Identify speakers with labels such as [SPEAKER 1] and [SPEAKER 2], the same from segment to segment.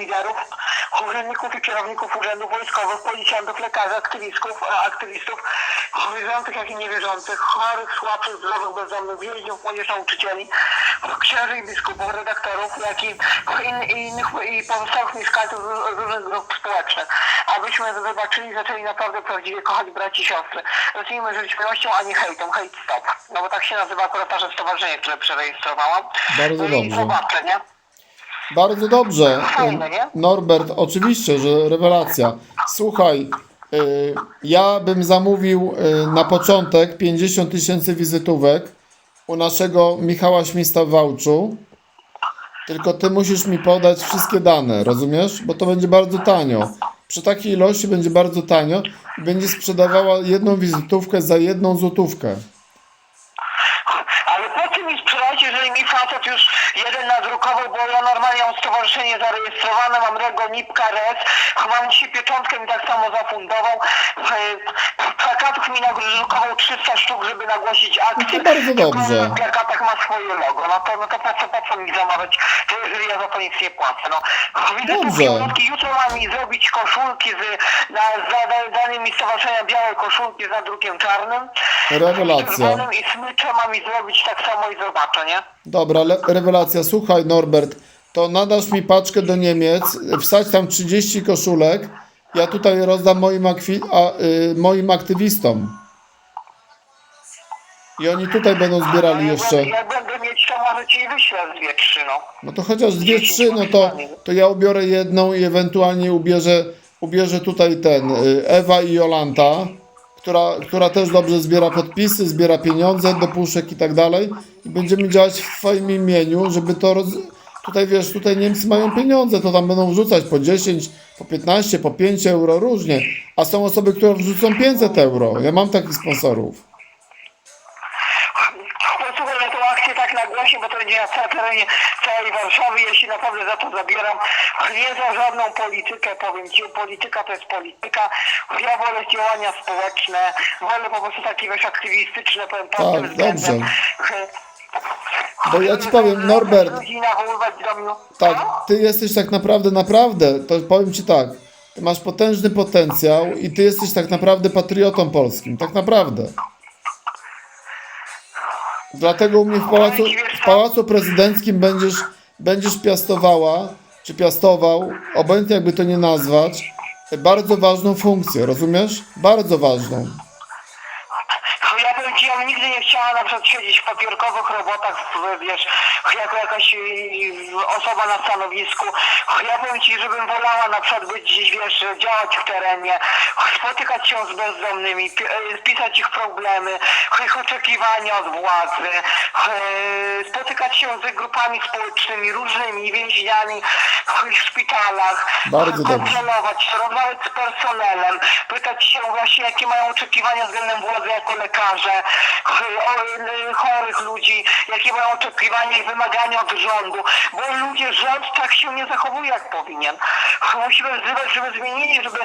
[SPEAKER 1] liderów, urzędników i kierowników urzędów wojskowych, policjantów, lekarzy, aktywistów, aktywistów wierzących jak i niewierzących, chorych, słabszych, zdrowych, bezdomnych, więźniów, młodzież, nauczycieli, księży i biskupów, redaktorów, jak i in, innych i pozostałych mieszkańców z różnych grup społecznych, abyśmy zobaczyli i zaczęli naprawdę prawdziwie kochać braci i siostry. Zacznijmy żyć miłością, a nie hejtem. Hejt stop. No bo tak się nazywa akurat nasze stowarzyszenie, które przerejestrowałam.
[SPEAKER 2] Bardzo
[SPEAKER 1] no i
[SPEAKER 2] dobrze.
[SPEAKER 1] zobaczę, nie?
[SPEAKER 2] Bardzo dobrze.
[SPEAKER 1] Fajne, nie?
[SPEAKER 2] Norbert, oczywiście, że rewelacja. Słuchaj, y, ja bym zamówił y, na początek 50 tysięcy wizytówek u naszego Michała Śmista w Wałczu. Tylko ty musisz mi podać wszystkie dane, rozumiesz? Bo to będzie bardzo tanio. Przy takiej ilości będzie bardzo tanio i będzie sprzedawała jedną wizytówkę za jedną złotówkę.
[SPEAKER 1] Ale po co mi sprzedać, jeżeli mi facet już nadrukował, bo ja normalnie mam stowarzyszenie zarejestrowane, mam Rego, Nipka, Res, mam dzisiaj pieczątkę mi tak samo zafundował, E, plakatów mi nadrukował 300 sztuk, żeby nagłosić akcję.
[SPEAKER 2] No to bardzo
[SPEAKER 1] Tylko
[SPEAKER 2] dobrze.
[SPEAKER 1] Na plakatach ma swoje logo, no to, no to po co, po co mi zamawiać, to jeżeli ja za to nic nie płacę, no. Widzę tu
[SPEAKER 2] Dobrze.
[SPEAKER 1] jutro mam mi zrobić koszulki z, na, za danymi stowarzyszenia białe koszulki z nadrukiem czarnym.
[SPEAKER 2] Rewelacja.
[SPEAKER 1] Czerwonym i smycze ma mi zrobić tak samo i zobaczę, nie?
[SPEAKER 2] Dobra, rewelacja. Słuchaj, Norbert, to nadasz mi paczkę do Niemiec, wsadź tam 30 koszulek. Ja tutaj rozdam moim, a, y, moim aktywistom. I oni tutaj będą zbierali
[SPEAKER 1] No,
[SPEAKER 2] jeszcze.
[SPEAKER 1] Jak będę mieć, to może ci wyślę dwie, trzy, no.
[SPEAKER 2] No to chociaż dwie, trzy, no to, to ja ubiorę jedną i ewentualnie ubierze, ubierze tutaj ten y, Ewa i Jolanta, która, która też dobrze zbiera podpisy, zbiera pieniądze do puszek i tak dalej. I będziemy działać w Twoim imieniu, żeby to roz... Tutaj wiesz, tutaj Niemcy mają pieniądze, to tam będą wrzucać po 10, po 15, po 5 euro różnie. A są osoby, które wrzucą 500 euro. Ja mam takich sponsorów.
[SPEAKER 1] Posłuchaj, ja tą akcję tak nagłośnię, bo to będzie na całym terenie całej Warszawy, jeśli naprawdę za to zabieram. Nie za żadną politykę, powiem Ci, polityka to jest polityka. Ja wolę działania społeczne, wolę po prostu takie, wiesz, aktywistyczne, powiem pod
[SPEAKER 2] Tak,
[SPEAKER 1] tym względem.
[SPEAKER 2] dobrze. Bo ja ci powiem, Norbert-. Tak, ty jesteś tak naprawdę, naprawdę, to powiem ci tak, ty masz potężny potencjał i ty jesteś tak naprawdę patriotą polskim, tak naprawdę. Dlatego u mnie w pałacu, w pałacu prezydenckim będziesz, będziesz piastowała, czy piastował, obojętnie jakby to nie nazwać, bardzo ważną funkcję, rozumiesz? Bardzo ważną.
[SPEAKER 1] Ja nigdy nie chciała na przykład siedzieć w papierkowych robotach, w- wiesz, jako jakaś y, osoba na stanowisku. Ja powiem ci, żebym wolała na przykład być gdzieś, wiesz, działać w terenie, spotykać się z bezdomnymi, y, pisać ich problemy, ich oczekiwania od władzy, y, spotykać się z grupami społecznymi, różnymi więźniami w szpitalach,
[SPEAKER 2] Bardzo
[SPEAKER 1] kontrolować, rozmawiać z personelem, pytać się właśnie, jakie mają oczekiwania względem władzy jako lekarze, y, chorych ludzi, jakie mają oczekiwania i wymagania od rządu, bo ludzie, rząd tak się nie zachowuje jak powinien. Musimy wzywać, żeby zmienili, żeby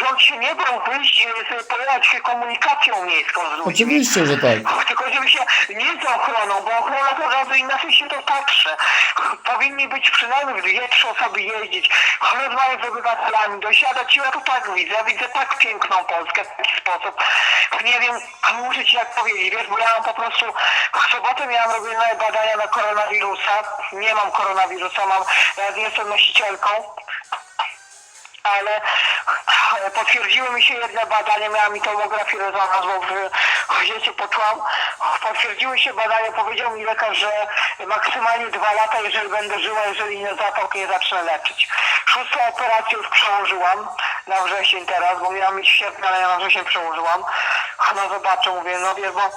[SPEAKER 1] rząd się nie bał wyjść, y, pojechać się komunikacją miejską z ludźmi.
[SPEAKER 2] Oczywiście, że tak.
[SPEAKER 1] Tylko żeby się nie z ochroną, bo ochrona to razu inaczej się to patrzy. Powinni być przynajmniej dwie, trzy osoby jeździć, rozmawiać z obywatelami, dosiadać. Ja to tak widzę, ja widzę tak piękną Polskę w taki sposób. Nie wiem, muszę ci jak powiedzieć, wiesz, bo ja po prostu, w sobotę miałam robione badania na koronawirusa. Nie mam koronawirusa, mam, nie jestem nosicielką ale potwierdziły mi się jedne badania, miałam mi tomografię rezonans, bo w życiu poczułam. Potwierdziły się badania, powiedział mi lekarz, że maksymalnie dwa lata, jeżeli będę żyła, jeżeli nie zapał, nie zacznę leczyć. Szóstą operację już przełożyłam na wrzesień teraz, bo miałam mieć w sierpniu, ale ja na wrzesień przełożyłam. No zobaczę, mówię, no wiesz, bo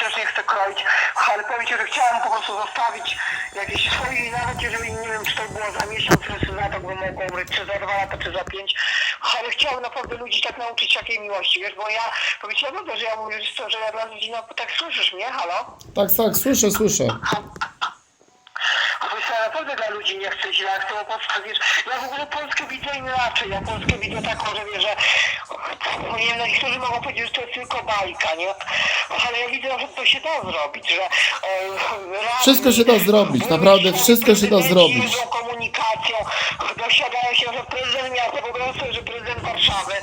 [SPEAKER 1] też nie chcę kroić, ale powiem Ci, że chciałem po prostu zostawić jakieś swoje i nawet jeżeli nie wiem, czy to było za miesiąc, czy za to bym mogło umrzeć, czy za dwa lata, czy za pięć, ale chciałem naprawdę ludzi tak nauczyć takiej miłości, wiesz, bo ja, Ci naprawdę, że ja mówię, że to, że ja dla ludzi, no tak słyszysz mnie, halo?
[SPEAKER 2] Tak, tak, słyszę, słyszę.
[SPEAKER 1] Ja naprawdę dla ludzi nie chcę źle, chcę postawić. Ja w ogóle Polskę inaczej. Ja Polskę widzę taką, że wie, że nie wiem, no niektórzy mogą powiedzieć, że to jest tylko bajka, nie? Ale ja widzę, że to się da zrobić, że e, radni,
[SPEAKER 2] Wszystko się da zrobić, naprawdę wszystko się da zrobić.
[SPEAKER 1] komunikacją, dosiadają się, że prezydent miasta, po prostu, że prezydent Warszawy,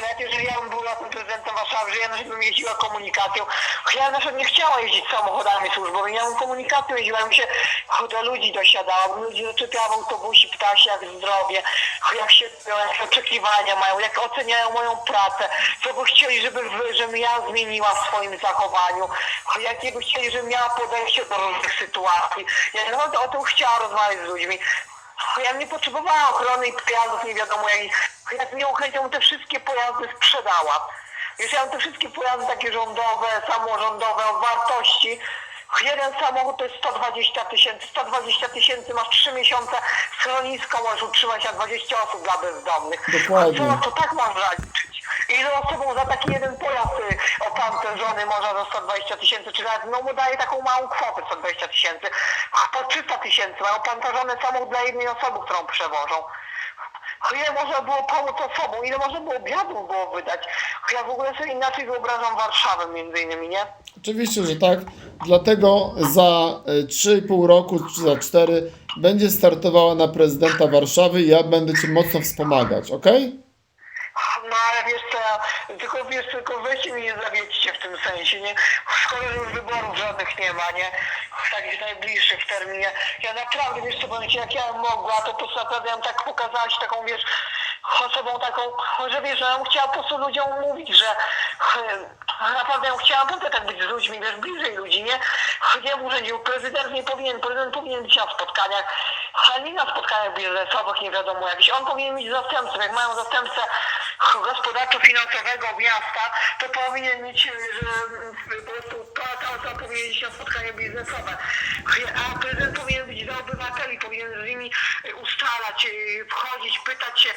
[SPEAKER 1] nawet jeżeli ja bym była tym prezydentem Warszawy, że ja na przykład bym jeździła komunikacją, ja na przykład nie chciała jeździć samochodami służbowymi, ja bym komunikacją jeździła, ja bym się do ludzi dosiadała, ludzi zaczepiała w autobusie, pytała się jak zdrowie, jak się, jakie oczekiwania mają, jak oceniają moją pracę, co by chcieli, żeby, żebym ja zmieniła w swoim zachowaniu, jakie by chcieli, żebym miała podejście do różnych sytuacji. Ja naprawdę o tym chciała rozmawiać z ludźmi. Ja nie potrzebowała ochrony i pojazdów, nie wiadomo jakich. Ja z miłą chęcią te wszystkie pojazdy sprzedała. Już ja mam te wszystkie pojazdy takie rządowe, samorządowe o wartości. Jeden samochód to jest 120 tysięcy. 120 tysięcy masz 3 miesiące schroniska, możesz utrzymać na 20 osób dla bezdomnych.
[SPEAKER 2] Dokładnie.
[SPEAKER 1] Co, to tak można liczyć. Ile osobom za taki jeden pojazd y, opancerzony można za 120 tysięcy, czy nawet no mu daje taką małą kwotę 120 tysięcy. Po 300 tysięcy mają opancerzony samochód dla jednej osoby, którą przewożą. Ile można było pomóc osobom, ile można było obiadów było wydać. Ja w ogóle sobie inaczej wyobrażam Warszawę między innymi, nie?
[SPEAKER 2] Oczywiście, że tak. Dlatego za e, 3,5 roku czy za 4 będzie startowała na prezydenta Warszawy i ja będę Cię mocno wspomagać, ok?
[SPEAKER 1] No ale wiesz co, tylko wiesz, tylko weźcie mnie nie zawiedźcie w tym sensie, nie? Szkoda, że już wyborów żadnych nie ma, nie? Takich najbliższych w terminie. Ja naprawdę, wiesz co, powiem ci, jak ja mogła, to po prostu naprawdę ja tak pokazać taką, wiesz, osobą taką, że wiesz, że ja chciała po prostu ludziom mówić, że e, naprawdę ja bym chciała naprawdę tak być z ludźmi, wiesz, bliżej ludzi, nie? Nie w urzędzie, prezydent nie powinien, prezydent powinien być na spotkaniach, ale nie na spotkaniach biznesowych, nie wiadomo jakichś. On powinien mieć zastępców, jak mają zastępcę gospodarczo-finansowego miasta, to powinien mieć, że mm, po prostu to, to, to powinien iść na spotkanie biznesowe. A prezydent powinien być dla obywateli, powinien z nimi y, ustalać, y, wchodzić, pytać się.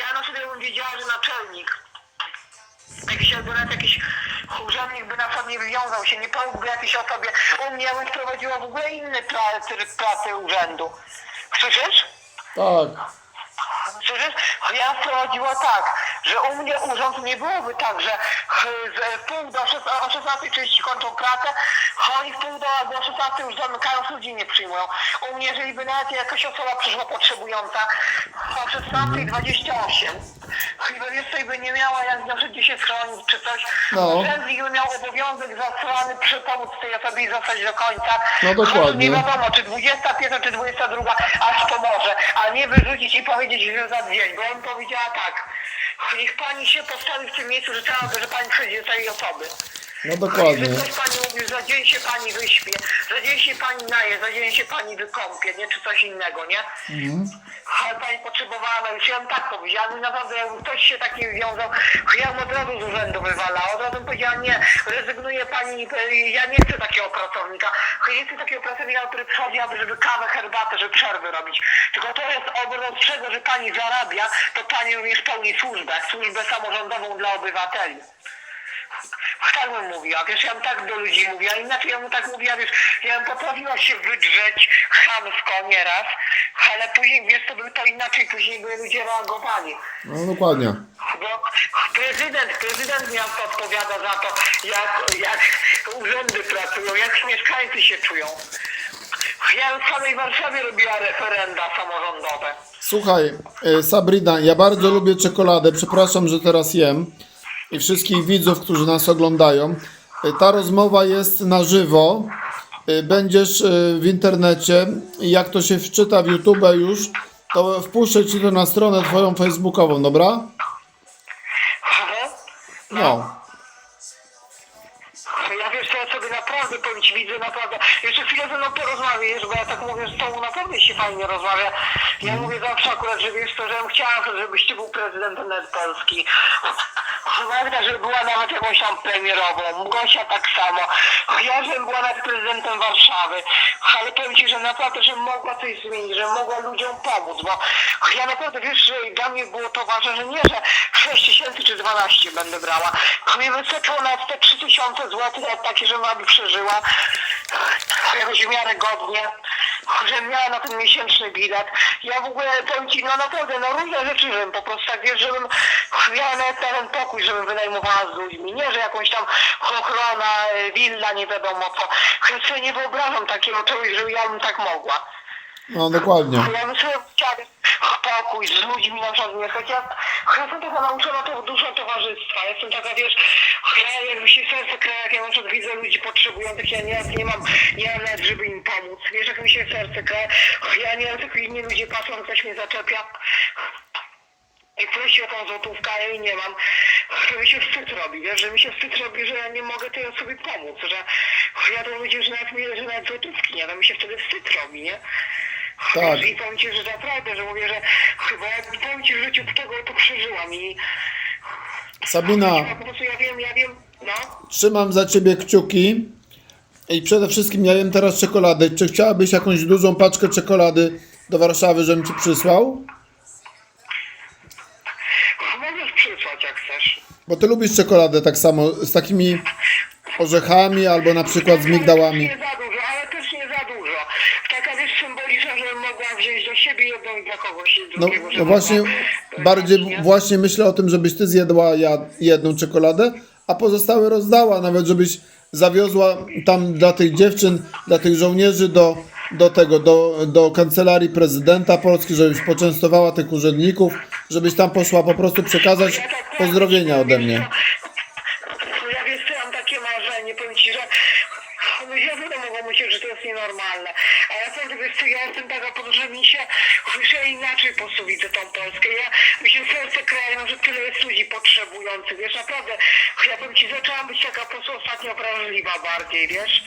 [SPEAKER 1] Ja na przykład bym wiedziała, że naczelnik jakiś albo nawet jakiś urzędnik by na przykład nie wywiązał się, nie pomógłby jakiejś osobie. U mnie bym wprowadziła w ogóle inny tryb pracy urzędu. Słyszysz?
[SPEAKER 2] Tak.
[SPEAKER 1] Słyszysz? Ja wprowadziła tak, że u mnie urząd nie byłoby tak, że z pół do szes- o 16.30 kończą pracę, oni w pół do, do 16 już zamykają, ludzi nie przyjmują. U mnie, jeżeli by nawet jakaś osoba przyszła potrzebująca o 16.28 i by jeszcze by nie miała jak gdzie się schronić czy coś,
[SPEAKER 2] No.
[SPEAKER 1] urzędnik by miał obowiązek zasłany przy pomóc tej osobie i zostać do końca.
[SPEAKER 2] No dokładnie.
[SPEAKER 1] Nie wiadomo, czy 21, czy 22, aż pomoże, a nie wyrzucić i powiedzieć, że za dzień, bo on powiedziała tak, niech pani się postawi w tym miejscu, że, trzeba, że pani przyjdzie tej osoby.
[SPEAKER 2] No dokładnie.
[SPEAKER 1] Że coś pani mówi, że za dzień się pani wyśpie, za dzień się pani naje, za dzień się pani wykąpie, nie? Czy coś innego, nie? Ale pani potrzebowała, no już ja bym tak powiedziała, no naprawdę jakby ktoś się taki wiązał, ja bym od razu z urzędu wywalała, od razu bym powiedziała, nie, rezygnuje pani, ja nie chcę takiego pracownika, nie chcę takiego pracownika, który przychodzi, aby żeby kawę, herbatę, żeby przerwy robić, tylko to jest obraz tego, że pani zarabia, to pani również pełni służbę, służbę samorządową dla obywateli. Tak bym mówiła, wiesz, ja bym tak do ludzi mówiła, inaczej ja bym tak mówiła, wiesz, ja bym potrafiła się wydrzeć chamsko nieraz, ale później, wiesz, to by to inaczej później by ludzie reagowali.
[SPEAKER 2] No dokładnie.
[SPEAKER 1] Bo prezydent, prezydent miasta odpowiada za to, jak, jak urzędy pracują, jak mieszkańcy się czują. Ja w samej Warszawie robiła referenda samorządowe.
[SPEAKER 2] Słuchaj, e, Sabrina, ja bardzo lubię czekoladę. Przepraszam, że teraz jem. I wszystkich widzów, którzy nas oglądają. E, Ta rozmowa jest na żywo. E, Będziesz e, w internecie. Jak to się wczyta w YouTube już, to wpuszczę ci to na stronę twoją facebookową, dobra? No.
[SPEAKER 1] Widzę naprawdę. Jeszcze chwilę ze mną porozmawiasz, bo ja tak mówię, że z tobą naprawdę się fajnie rozmawia. Ja mówię zawsze akurat, że wiesz to, że bym chciała, żebyś ty był prezydentem nawet Polski. Magda, żeby była nawet jakąś tam premierową, Gosia tak samo. Ja, żebym była nawet prezydentem Warszawy. Ale powiem ci, że naprawdę, żebym mogła coś zmienić, żebym mogła ludziom pomóc, bo ja naprawdę, wiesz, że dla mnie było to ważne, że nie, że 6 tysięcy czy 12 będę brała. Mi wystarczyło nawet te 3 tysiące złotych, takie, żebym aby przeżyła jakoś w miarę godnie. że miała na ten miesięczny bilet. Ja w ogóle powiem ci, no naprawdę, no różne rzeczy, żebym po prostu tak wiesz, żebym miała nawet na ten pokój, żebym wynajmowała z ludźmi. Nie, że jakąś tam ochrona, e, willa, nie wiadomo co. Ja sobie nie wyobrażam takiego czegoś, że ja bym tak mogła.
[SPEAKER 2] No dokładnie.
[SPEAKER 1] Ja bym sobie chciała pokój z ludźmi na przykład mieszkać. Ja, ja jestem taka nauczona to dużo towarzystwa. Jestem taka, wiesz, ja jakby się serce kraje, jak ja na przykład widzę ludzi potrzebujących, ja nie, nie mam, nie nawet, żeby im pomóc. Wiesz, jak mi się serce kraje, ja nie wiem, tylko inni ludzie patrzą, ktoś mnie zaczepia. I prosi o tą złotówkę, a ja jej nie mam, że mi się wstyd robi, wiesz, że mi się wstyd robi, że ja nie mogę tej osobie pomóc, że ja to ludzie, że nawet mi, że nawet złotówki nie, to mi się wtedy wstyd robi, nie?
[SPEAKER 2] Tak.
[SPEAKER 1] I powiem ci, że naprawdę, że mówię, że chyba jak powiem ci w życiu tego to przeżyłam i
[SPEAKER 2] Sabina,
[SPEAKER 1] po prostu ja wiem, ja wiem, no.
[SPEAKER 2] trzymam za ciebie kciuki. I przede wszystkim ja jem teraz czekolady. Czy chciałabyś jakąś dużą paczkę czekolady do Warszawy, żebym ci przysłał?
[SPEAKER 1] Możesz przysłać jak chcesz.
[SPEAKER 2] Bo ty lubisz czekoladę tak samo, z takimi orzechami albo na przykład z migdałami.
[SPEAKER 1] Nie za dużo, ale też nie za dużo. Taka wiesz symboliczna, żebym mogła wziąć do siebie jedną dla kogoś
[SPEAKER 2] No,
[SPEAKER 1] drugiego.
[SPEAKER 2] no
[SPEAKER 1] żeby
[SPEAKER 2] właśnie, bardziej
[SPEAKER 1] nie?
[SPEAKER 2] właśnie myślę o tym, żebyś ty zjadła ja jedną czekoladę, a pozostałe rozdała, nawet żebyś zawiozła tam dla tych dziewczyn, dla tych żołnierzy do, do tego, do, do kancelarii prezydenta Polski, żebyś poczęstowała tych urzędników, żebyś tam poszła po prostu przekazać
[SPEAKER 1] Ja tak
[SPEAKER 2] pozdrowienia ode mnie.
[SPEAKER 1] Ja wiesz co, ja mam takie marzenie, powiem ci, że ludzie wiadomo mogą myśleć, że to jest nienormalne. A ja powiem, wiesz co, ja jestem taka, po to, że mi się, ja inaczej po prostu widzę tą Polskę. Ja, mi się serce kraje, no, że tyle jest ludzi potrzebujących, wiesz, naprawdę. Ja powiem ci, zaczęłam być taka po prostu ostatnio wrażliwa bardziej, wiesz.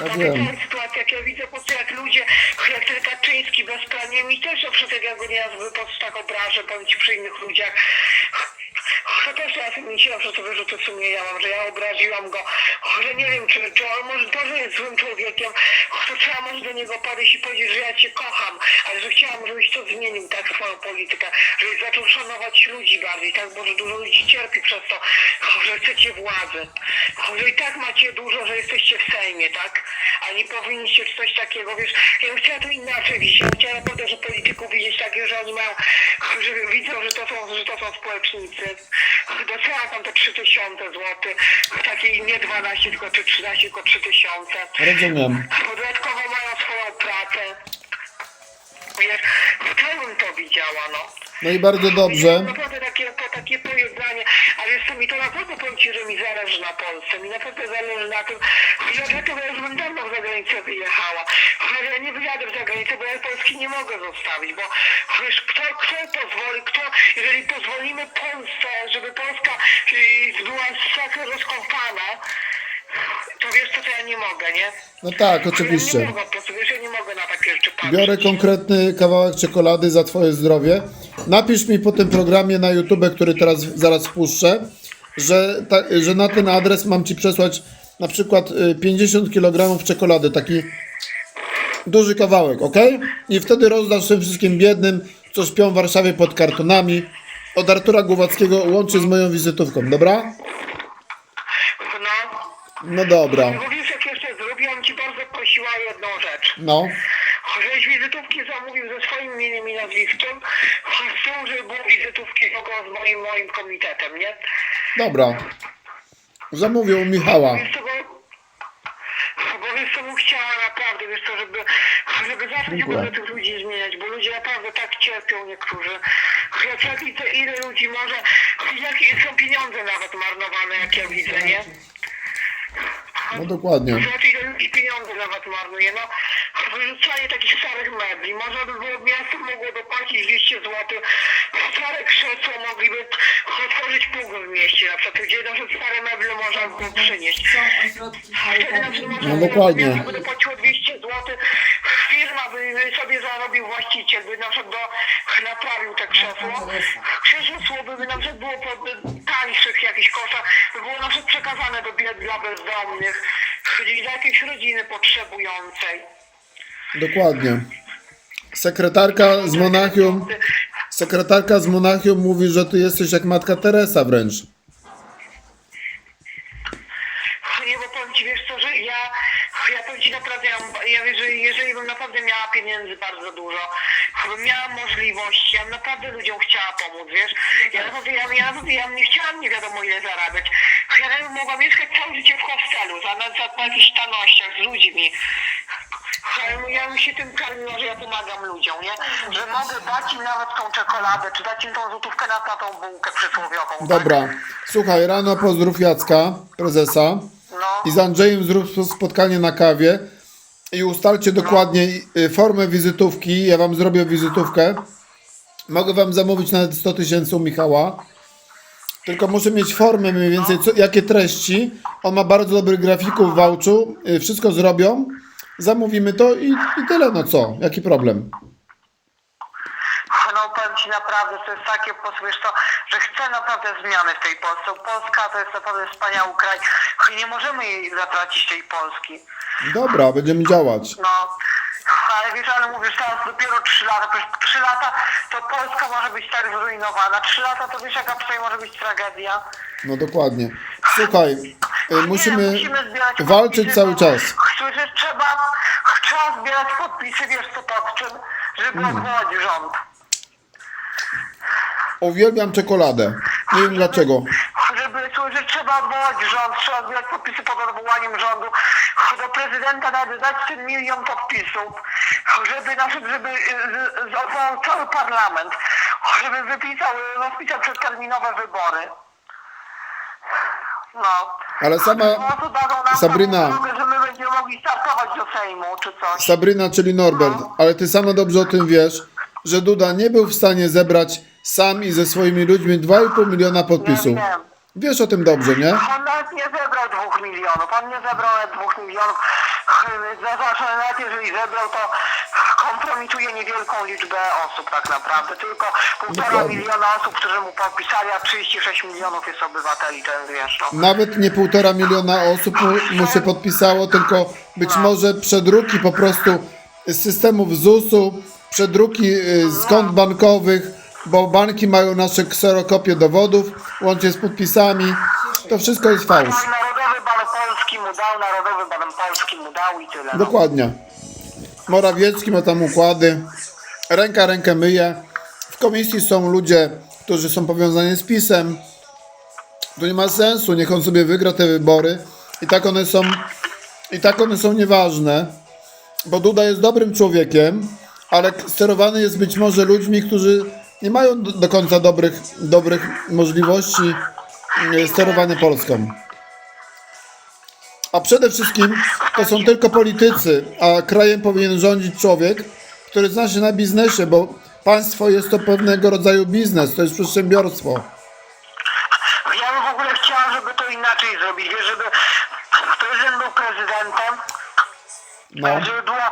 [SPEAKER 2] Ja
[SPEAKER 1] Ta
[SPEAKER 2] wiem.
[SPEAKER 1] cała sytuacja, jak ja widzę po prostu jak ludzie, jak ten Kaczyński bezprawnie, mi też przykład jak ja go nie nazwę po prostu tak obrażę, powiem ci przy innych ludziach. Też ja sobie myślałam, że to wyrzuty sumienia mam, że ja obraziłam go, że nie wiem, czy, czy on może to, że jest złym człowiekiem, to trzeba może do niego podejść i powiedzieć, że ja cię kocham, ale że chciałam, żebyś to zmienił, tak, swoją politykę, żebyś zaczął szanować ludzi bardziej, tak, bo że dużo ludzi cierpi przez to, że chcecie władzy, że i tak macie dużo, że jesteście w Sejmie, tak, nie powinniście czy coś takiego, wiesz, ja bym chciała to inaczej widzieć, ja chciała naprawdę, że polityków widzieć takie, że oni mają, że widzą, że to są, że to są społecznicy, doceniam tam te 3000 zł, takie nie 12, tylko czy 13, tylko 3000.
[SPEAKER 2] Rozumiem.
[SPEAKER 1] Dodatkowo mają swoją pracę. Wiesz, to bym to widziała, no.
[SPEAKER 2] No i bardzo dobrze.
[SPEAKER 1] Naprawdę takie, to, takie pojednanie, ale jeszcze mi to naprawdę powiem Ci, że mi zależy na Polsce, mi naprawdę zależy na tym, ja dlatego ja już bym dawno za granicę wyjechała, ale ja nie wyjadę za granicę, bo ja Polski nie mogę zostawić, bo wiesz, kto, kto pozwoli, kto, jeżeli pozwolimy Polsce, żeby Polska była tak rozkąpana, to wiesz co, to ja nie mogę, nie?
[SPEAKER 2] No tak,
[SPEAKER 1] Ja nie
[SPEAKER 2] oczywiście.
[SPEAKER 1] mogę po prostu, wiesz, ja nie mogę na takie rzeczy patrzeć.
[SPEAKER 2] Biorę konkretny kawałek czekolady za twoje zdrowie. Napisz mi po tym programie na YouTube, który teraz zaraz puszczę, że, ta, że na ten adres mam ci przesłać na przykład y, 50 kg czekolady, taki duży kawałek, ok? I wtedy rozdasz tym wszystkim biednym, co śpią w Warszawie pod kartonami. Od Artura Głowackiego łączy z moją wizytówką, dobra?
[SPEAKER 1] No.
[SPEAKER 2] Dobra.
[SPEAKER 1] Bo wiesz, jak jeszcze zrobiłam Ci bardzo prosiła o jedną rzecz.
[SPEAKER 2] No,
[SPEAKER 1] Żebyś wizytówki zamówił ze swoim imieniem i nazwiskiem, tym, żeby były wizytówki tylko z moim, moim komitetem, nie?
[SPEAKER 2] dobra. Zamówię u Michała.
[SPEAKER 1] Wiesz co, bo, bo wiesz co, bym chciała naprawdę, wiesz co, żeby, żeby zacząć
[SPEAKER 2] Dziękuję.
[SPEAKER 1] ogóle tych ludzi zmieniać, bo ludzie naprawdę tak cierpią niektórzy. Ja widzę, ile ludzi może, jakie są pieniądze nawet marnowane, jak ja widzę, nie?
[SPEAKER 2] No dokładnie.
[SPEAKER 1] Znaczy ile ludzi pieniądze nawet marnuje, no wyrzucanie takich starych mebli, można by było, miasto mogło dopłacić 200 zł, stare krzesła mogliby otworzyć w mieście, na przykład, gdzie nawet stare meble można by było przynieść.
[SPEAKER 3] Są ośrodki
[SPEAKER 2] No dokładnie.
[SPEAKER 1] Miasto by dopłaciło 200 zł, firma by sobie zarobił właściciel, by na przykład do, naprawił te krzesło. Krzesło by na przykład było po tańszych jakichś kosztach, by było na przykład przekazane do dla bezdomnych, czyli dla jakiejś rodziny potrzebującej.
[SPEAKER 2] Dokładnie. Sekretarka z Monachium, sekretarka z Monachium mówi, że ty jesteś jak matka Teresa wręcz.
[SPEAKER 1] Nie, bo powiem ci, wiesz co, ja, powiem ci, naprawdę, ja, ja jeżeli, jeżeli bym naprawdę miała pieniędzy bardzo dużo, bym miała możliwości, ja bym naprawdę ludziom chciała pomóc, wiesz? Ja naprawdę, ja, ja, ja nie chciałam nie wiadomo ile zarabiać. Ja bym mogła mieszkać całe życie w hostelu, za, na, za, na jakichś tannościach z ludźmi. Ja bym- Ja bym się tym karmiła, że ja pomagam ludziom, nie? Że mogę dać im nawet tą czekoladę, czy dać im tą złotówkę na, na tą bułkę przysłowiową. tak?
[SPEAKER 2] Dobra. Słuchaj, rano pozdrów Jacka, prezesa.
[SPEAKER 1] No.
[SPEAKER 2] I z Andrzejem zrób spotkanie na kawie i ustalcie dokładnie y, formę wizytówki. Ja wam zrobię wizytówkę. Mogę wam zamówić nawet 100 tysięcy u Michała. Tylko muszę mieć formę mniej więcej, co, jakie treści. On ma bardzo dobrych grafików w Wałczu. Y, Wszystko zrobią. Zamówimy to i, i tyle, no co? Jaki problem?
[SPEAKER 1] Powiem Ci naprawdę, to jest takie, po- wiesz to, że chcę naprawdę zmiany w tej Polsce. Polska to jest naprawdę wspaniały kraj. Nie możemy jej zatracić tej Polski.
[SPEAKER 2] Dobra, będziemy działać.
[SPEAKER 1] No, ale wiesz, ale mówisz teraz dopiero 3 lata, przecież 3 lata to Polska może być tak zrujnowana. 3 lata to wiesz jaka tutaj może być tragedia.
[SPEAKER 2] No dokładnie. Słuchaj, y, musimy
[SPEAKER 1] musimy zbierać
[SPEAKER 2] walczyć
[SPEAKER 1] podpisy,
[SPEAKER 2] cały czas.
[SPEAKER 1] Słyszysz, trzeba, trzeba zbierać podpisy, wiesz co pod czym, żeby
[SPEAKER 2] Mm.
[SPEAKER 1] odwołać rząd.
[SPEAKER 2] Uwielbiam czekoladę. Nie wiem dlaczego.
[SPEAKER 1] Żeby słyszeć, trzeba odwołać rząd, trzeba zbierać podpisy pod odwołaniem rządu. Do prezydenta nawet dać ten milion podpisów, żeby, na przykład, żeby y, z- z- odwołał cały parlament, żeby wypisał, rozpisał przedterminowe wybory. No.
[SPEAKER 2] Ale sama
[SPEAKER 1] Po prostu dadzą nam
[SPEAKER 2] Sabrina.
[SPEAKER 1] taką drogę, że my będziemy mogli startować do Sejmu, czy coś.
[SPEAKER 2] Sabryna, czyli Norbert, ale ty sama dobrze o tym wiesz, że Duda nie był w stanie zebrać sam i ze swoimi ludźmi 2,5 miliona podpisów.
[SPEAKER 1] Ja wiem.
[SPEAKER 2] Wiesz o tym dobrze, nie?
[SPEAKER 1] On nawet nie zebrał dwóch milionów. On nie zebrał nawet dwóch milionów. Zobacz, nawet jeżeli zebrał, to kompromituje niewielką liczbę osób tak naprawdę. Tylko półtora
[SPEAKER 2] Dokładnie.
[SPEAKER 1] miliona osób, którzy mu podpisali, a 36 milionów jest obywateli, ten wiesz, no.
[SPEAKER 2] Nawet nie półtora miliona osób mu, mu się podpisało, tylko być może przedruki po prostu z systemów ZUS-u, przedruki y, z kont bankowych, bo banki mają nasze kserokopie dowodów, łącznie z podpisami. To wszystko jest fałsz.
[SPEAKER 1] Narodowy Bank Polski mu dał, Narodowy Bank Polski mu dał i tyle. No.
[SPEAKER 2] Dokładnie. Morawiecki ma tam układy. Ręka rękę myje. W komisji są ludzie, którzy są powiązani z PiSem. To nie ma sensu. Niech on sobie wygra te wybory. I tak one są, i tak one są nieważne. Bo Duda jest dobrym człowiekiem, ale sterowany jest być może ludźmi, którzy nie mają do, końca dobrych, dobrych możliwości e, sterowania Polską. A przede wszystkim to są tylko politycy, a krajem powinien rządzić człowiek, który zna się na biznesie, bo państwo jest to pewnego rodzaju biznes, to jest przedsiębiorstwo.
[SPEAKER 1] Ja bym w ogóle chciała, żeby to inaczej zrobić, żeby prezydent był prezydentem,
[SPEAKER 2] No,
[SPEAKER 1] żeby było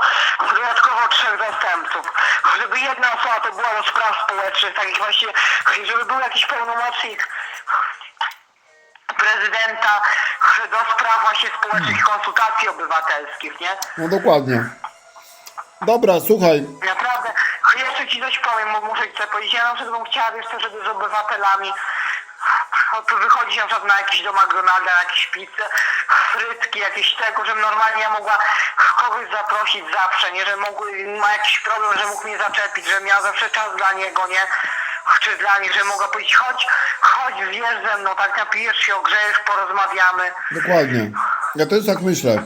[SPEAKER 1] dodatkowo trzech zastępców. Żeby jedna osoba to była do spraw społecznych, takich właśnie, żeby był jakiś pełnomocnik prezydenta do spraw właśnie społecznych i konsultacji obywatelskich, nie?
[SPEAKER 2] no dokładnie. Dobra, słuchaj,
[SPEAKER 1] Naprawdę, jeszcze ci coś powiem, bo muszę ci coś powiedzieć. Ja na przykład bym chciała, wiesz co, żeby z obywatelami tu wychodzić na przykład na jakiś do McDonalda, na jakieś pizzę, frytki, jakieś tego, żebym normalnie ja mogła kogoś zaprosić zawsze, nie, że mógł, ma jakiś problem, że mógł mnie zaczepić, że miała zawsze czas dla niego, nie, czy dla niej, że mogła powiedzieć, chodź, chodź, zjedz ze mną, tak napijesz się, ogrzejesz, porozmawiamy.
[SPEAKER 2] dokładnie. Ja też tak myślę.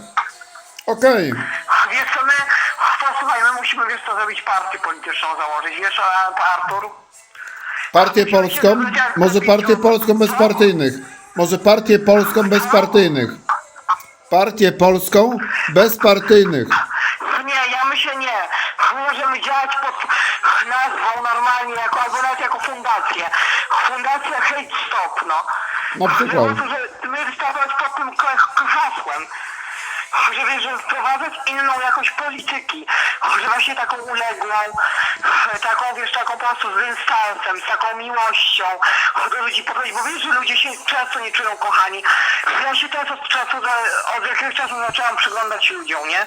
[SPEAKER 2] Okej,
[SPEAKER 1] Wiesz co, my, posłuchaj, my musimy, wiesz co, zrobić partię polityczną założyć, wiesz, Artur?
[SPEAKER 2] partię polską, może partię polską bez partyjnych. Może partię polską bez partyjnych. Partię polską bez partyjnych.
[SPEAKER 1] Nie, ja myślę nie. Możemy działać pod nazwą normalnie, jako, albo nawet jako fundację. Fundacja Hate Stop, no.
[SPEAKER 2] Na przykład.
[SPEAKER 1] Że, że my wystartować pod tym hasłem. Że wiesz, że wprowadzać inną jakąś polityki, że właśnie taką uległą, taką wiesz, taką po prostu z dystansem, z taką miłością do ludzi podejść, bo wiesz, że ludzie się często nie czują kochani. Ja się teraz od czasu, za- od jakiegoś czasu zaczęłam przyglądać ludziom, nie?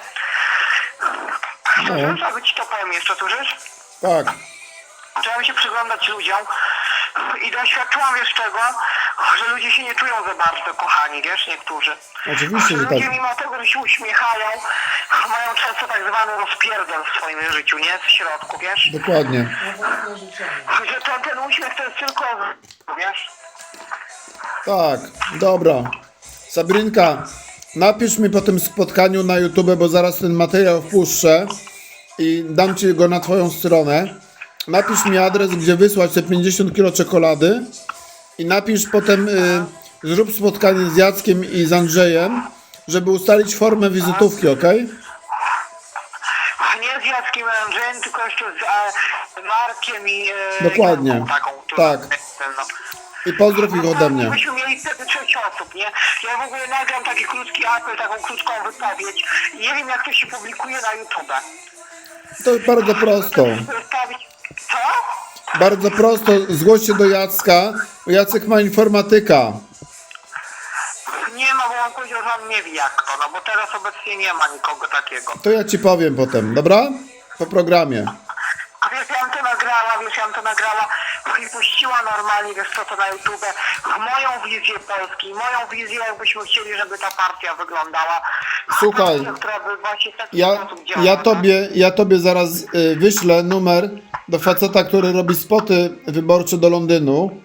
[SPEAKER 1] Słyszysz? Aby ci to powiem jeszcze, słyszysz?
[SPEAKER 2] Tak.
[SPEAKER 1] Zacząłem się przyglądać ludziom I doświadczyłam, wiesz czego, że ludzie się nie czują za bardzo kochani, wiesz, niektórzy.
[SPEAKER 2] Oczywiście, że
[SPEAKER 1] Ludzie
[SPEAKER 2] tak.
[SPEAKER 1] mimo tego, że się uśmiechają, mają często tak zwany rozpierdol w swoim życiu, nie? W środku, wiesz?
[SPEAKER 2] Dokładnie.
[SPEAKER 1] Że ten, ten uśmiech to jest tylko, wiesz?
[SPEAKER 2] Tak, dobra. Sabrinka, napisz mi po tym spotkaniu na YouTube, bo zaraz ten materiał wpuszczę i dam ci go na twoją stronę. Napisz mi adres, gdzie wysłać te 50 kg czekolady i napisz potem, y, zrób spotkanie z Jackiem i z Andrzejem, żeby ustalić formę wizytówki, ok?
[SPEAKER 1] Nie z Jackiem Andrzejem, tylko jeszcze z e, Markiem i e,
[SPEAKER 2] Dokładnie.
[SPEAKER 1] Janką taką, która-
[SPEAKER 2] Tak.
[SPEAKER 1] No.
[SPEAKER 2] I pozdrów ich ode mnie.
[SPEAKER 1] Myśmy mieli wtedy sześć osób, nie? Ja w ogóle nagram taki krótki apel, taką krótką wypowiedź. Nie wiem, jak to się publikuje na YouTube.
[SPEAKER 2] To bardzo prosto.
[SPEAKER 1] Wystawić... Co?
[SPEAKER 2] Bardzo prosto. Zgłoś się do Jacka. Jacek ma informatyka.
[SPEAKER 1] Nie ma, bo on powiedział, że on nie wie jak to, no bo teraz obecnie nie ma nikogo takiego.
[SPEAKER 2] To ja ci powiem potem, dobra? Po programie.
[SPEAKER 1] A wiesz, ja bym to nagrała, wiesz, ja bym to nagrała i puściła normalnie, wiesz co, to na YouTube, moją wizję Polski, moją wizję, jakbyśmy chcieli, żeby ta partia wyglądała.
[SPEAKER 2] Słuchaj,
[SPEAKER 1] która by właśnie w taki
[SPEAKER 2] Ja,
[SPEAKER 1] sposób działała.
[SPEAKER 2] ja, tobie, ja tobie zaraz y, wyślę numer do faceta, który robi spoty wyborcze do Londynu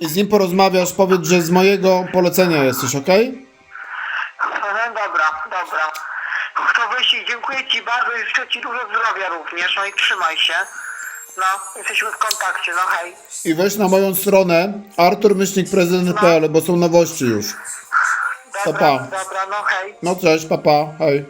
[SPEAKER 2] i z nim porozmawiasz, powiedz, że z mojego polecenia jesteś, ok?
[SPEAKER 1] No dobra, dobra. Wyjście, dziękuję Ci bardzo i życzę Ci dużo zdrowia również, no i trzymaj się. No, jesteśmy w kontakcie, no hej.
[SPEAKER 2] I weź na moją stronę arturmyślnikprezydent.pl, bo są nowości już.
[SPEAKER 1] Dobra,
[SPEAKER 2] pa.
[SPEAKER 1] dobra, no hej.
[SPEAKER 2] No cześć, papa, hej.